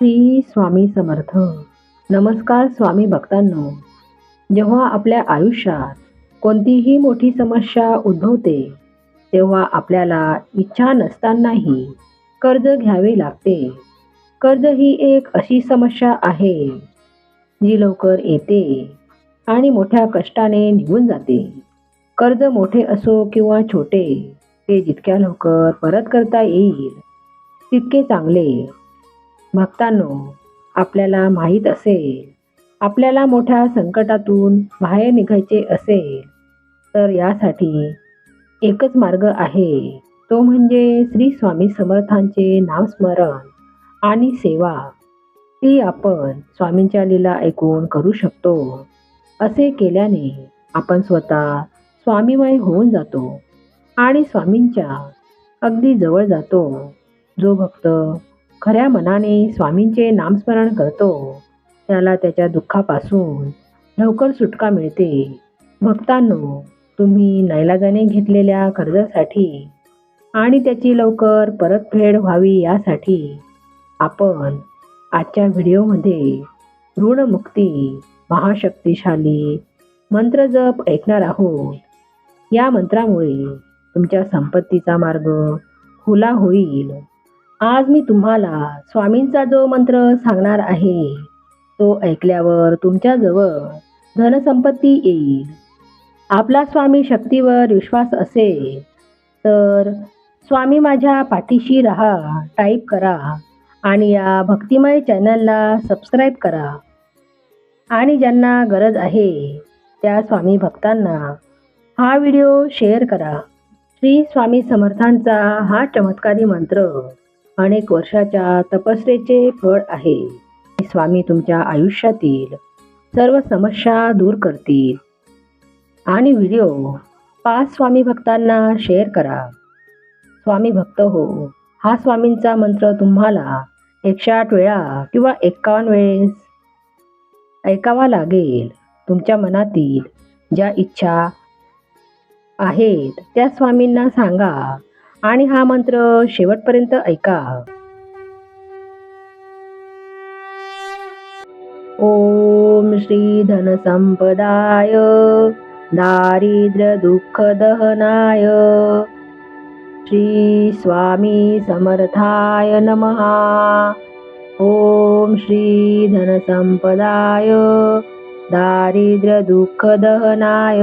श्री स्वामी समर्थ. नमस्कार स्वामी भक्तांनो. जेव्हा आपल्या आयुष्यात कोणतीही मोठी समस्या उद्भवते तेव्हा आपल्याला इच्छा नसतानाही कर्ज घ्यावे लागते. कर्ज ही एक अशी समस्या आहे जी लवकर येते आणि मोठ्या कष्टाने निघून जाते. कर्ज मोठे असो किंवा छोटे ते जितक्या लवकर परत करता येईल तितके चांगले भक्तांनो आपल्याला माहीत असेल आपल्याला मोठ्या संकटातून बाहेर निघायचे असेल तर यासाठी एकच मार्ग आहे. तो म्हणजे श्री स्वामी समर्थांचे नामस्मरण आणि सेवा. ती आपण स्वामींच्या लीला ऐकून करू शकतो. असे केल्याने आपण स्वतः स्वामीमय होऊन जातो आणि स्वामींच्या अगदी जवळ जातो. जो भक्त खऱ्या मनाने स्वामींचे नामस्मरण करतो. त्याला त्याच्या दुःखापासून लवकर सुटका मिळते. भक्तांनो तुम्ही नैलाजाने घेतलेल्या कर्जासाठी आणि त्याची लवकर परतफेड व्हावी यासाठी आपण आजच्या व्हिडिओमध्ये ऋणमुक्ती महाशक्तिशाली मंत्र जप ऐकणार आहोत. या मंत्रामुळे तुमच्या संपत्तीचा मार्ग खुला होईल. आज मी तुम्हाला स्वामींचा जो मंत्र सांगणार आहे तो ऐकल्यावर तुमच्याजवळ धनसंपत्ती येईल. आपला स्वामी शक्तीवर विश्वास असेल तर स्वामी माझ्या पाठीशी राहा टाईप करा आणि या भक्तिमय चॅनलला सबस्क्राईब करा. आणि ज्यांना गरज आहे त्या स्वामी भक्तांना हा व्हिडिओ शेअर करा. श्री स्वामी समर्थांचा हा चमत्कारी मंत्र अनेक वर्षाच्या तपस्येचे फळ आहे. स्वामी तुमच्या आयुष्यातील सर्व समस्या दूर करतील. आणि व्हिडिओ पाच स्वामी भक्तांना शेअर करा. स्वामी भक्त हो हा स्वामींचा मंत्र तुम्हाला एकशे आठ वेळा किंवा एकावन्न वेळेस ऐकावा लागेल. तुमच्या मनातील ज्या इच्छा आहेत त्या स्वामींना सांगा. आणि हा मंत्र शेवटपर्यंत ऐका. ओम श्री धनसंपदाय दारिद्र्य दुःख दहनाय श्री स्वामी समर्थाय नमः. ओम श्री धनसंपदाय दारिद्र्य दुःख दहनाय.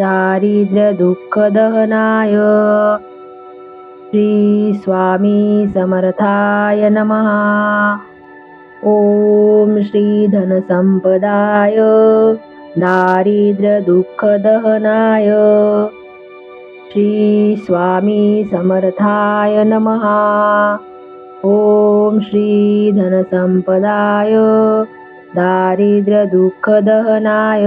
दारिद्र्य दुःख दहनाय। श्री स्वामी समर्थाय नमः। ॐ श्री धनसम्पदाय दारिद्र्य दुःख दहनाय। श्री स्वामी समर्थाय नमः। ॐ श्री धनसम्पदाय दारिद्र्य दुःख दहनाय।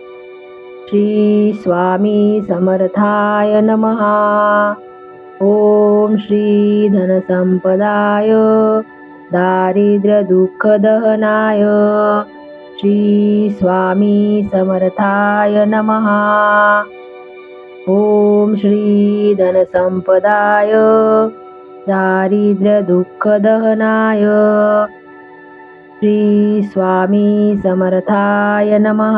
श्री स्वामी समर्थाय नमहा ॐ श्री धनसंपदाय दारिद्र्यदुःखदहनाय श्री स्वामी समर्थाय नमः। ॐ श्री धनसंपदाय दारिद्र्यदुःखदहनाय श्री स्वामी समर्थाय नमः।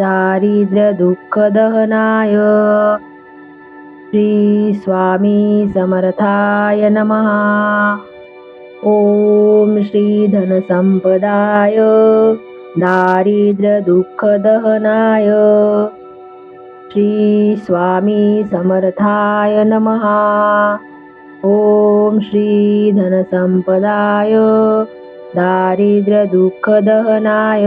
दारिद्र्य दुःख दारिद्र्यदुःखदहनाय श्री स्वामी समर्थाय नमः। ॐ श्री धनसंपदाय दारिद्र्यदुःखदहनाय श्री स्वामी समर्थाय नमः। ॐ श्री धनसंपदाय दारिद्र्यदुःखदहनाय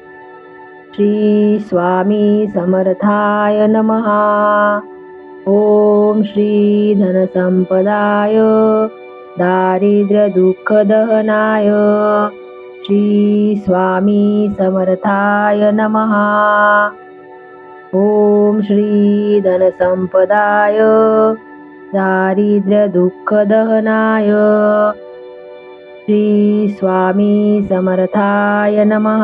श्री स्वामी समर्थाय नमः। ॐ श्री धनसंपदाय दारिद्र्यदुःखदहनाय श्री स्वामी समर्थाय नमः। ॐ श्री धनसंपदाय दारिद्र्यदुःखदहनाय श्री स्वामी समर्थाय नमः।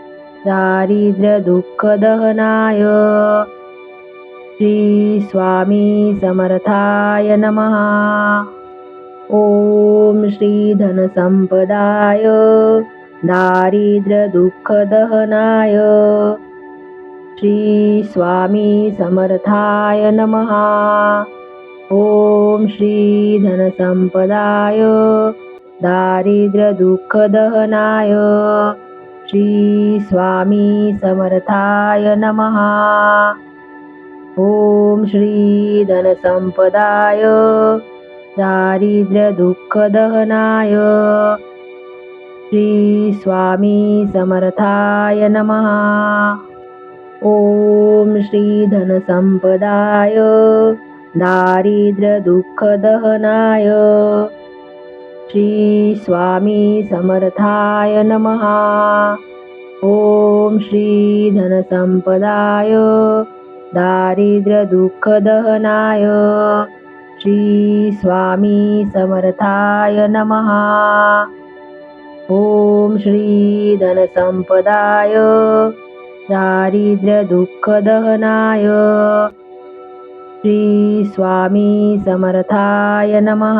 श्री दुःख दहनाय श्री स्वामी समर्थाय नमः। ॐ श्री धनसंपदाय दारिद्र्यदुःखदहनाय श्री स्वामी समर्थाय नमः। ॐ श्री धनसंपदाय दुःख दहनाय श्रीस्वामी समर्थाय नमः। ॐ श्रीधनसम्पदाय दारिद्र्यदुःखदहनाय। श्रीस्वामी समर्थाय नमः। ॐ श्रीधनसम्पदाय दारिद्र्यदुःखदहनाय। श्री स्वामी समर्थाय नमहा ॐ श्री धनसंपदाय दारिद्र्यदुःखदहनाय श्री स्वामी समर्थाय नमः। ॐ श्री धनसंपदाय दारिद्र्यदुःखदहनाय श्री स्वामी समर्थाय नमः।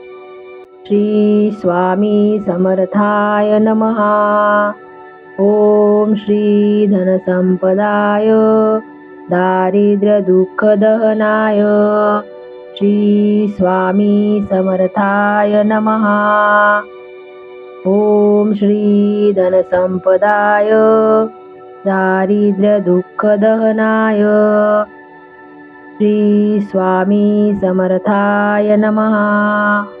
श्री स्वामी समर्थाय नमहा ॐ श्री धनसंपदाय दारिद्र्यदुःखदहनाय श्री स्वामी समर्थाय नमः. ॐ श्री धनसंपदाय दारिद्र्यदुःखदहनाय श्री स्वामी समर्थाय नमः.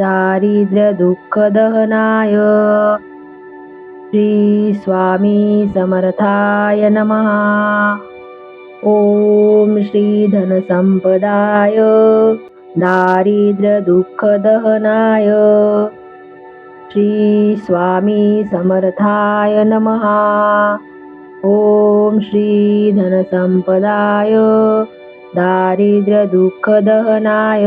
श्री दुःख दहनाय श्री स्वामी समर्थाय नमः। ॐ श्री धनसंपदाय दारिद्र्यदुःखदहनाय। श्री स्वामी समर्थाय नमः। ॐ श्री धनसंपदाय दुःख दहनाय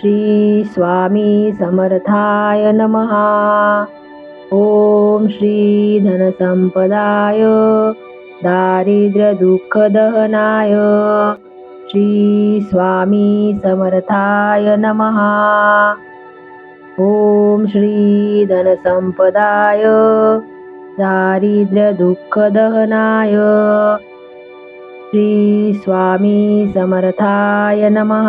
श्री स्वामी समर्थाय नमहा ॐ श्री धनसंपदाय दारिद्र्यदुःखदहनाय श्री स्वामी समर्थाय नमः। ॐ श्री धनसंपदाय दारिद्र्यदुःखदहनाय श्री स्वामी समर्थाय नमः।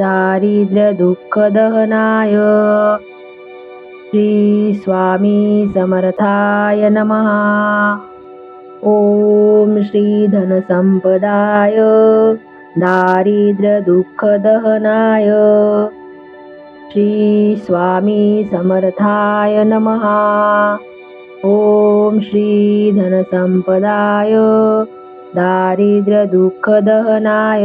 दारिद्र्य दुःख दहनाय। श्री स्वामी समर्थाय नमः। ॐ श्री धनसंपदाय दारिद्र्यदुःखदहनाय श्री स्वामी समर्थाय नमः। ॐ श्री धनसम्पदाय दारिद्र्य दुःख दहनाय।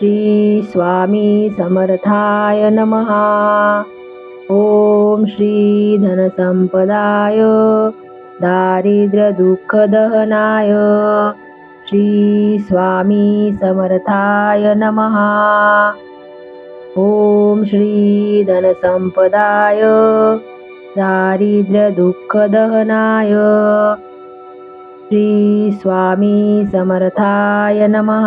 श्री स्वामी समर्थाय नमहा ॐ श्री धनसंपदाय दारिद्र्यदुःखदहनाय श्री स्वामी समर्थाय नमः। ॐ श्री धनसंपदाय दारिद्र्यदुःखदहनाय श्री स्वामी समर्थाय नमः।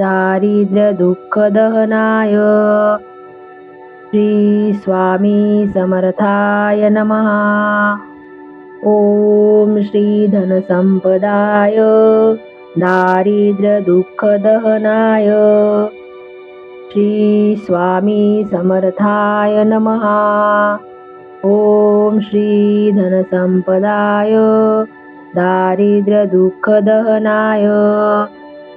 दारिद्र्य दुःख दहनाय श्री स्वामी समर्थाय नमः। ॐ श्री धनसंपदाय दारिद्र्यदुःखदहनाय श्री स्वामी समर्थाय नमः। ॐ श्री धनसम्पदाय दारिद्र्य दुःख दहनाय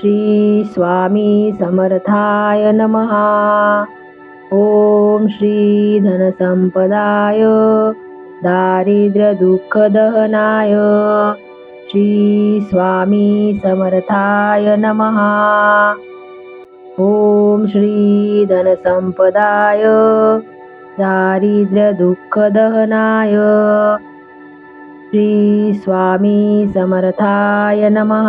श्री स्वामी समर्थाय नमः। ॐ श्री धनसंपदाय दारिद्र्यदुःखदहनाय श्री स्वामी समर्थाय नमः। ॐ श्री धनसंपदाय दारिद्र्यदुःखदहनाय श्री स्वामी समर्थाय नमः।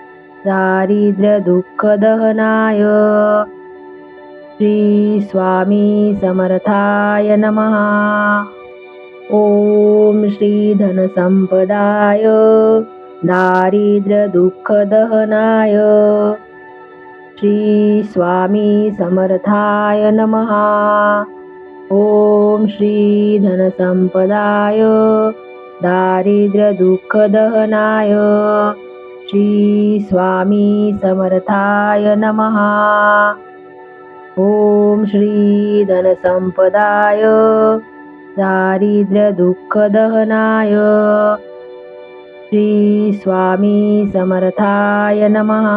श्री दुःख दहनाय श्री स्वामी समर्थाय नमः। ॐ श्री धनसंपदाय दारिद्र्यदुःखदहनाय श्री स्वामी समर्थाय नमः। ॐ श्री धनसंपदाय दारिद्र्यदुःखदहनाय श्री स्वामी समर्थाय नमः। ॐ श्री धनसंपदाय दारिद्र्यदुःखदहनाय। श्री स्वामी समर्थाय नमः।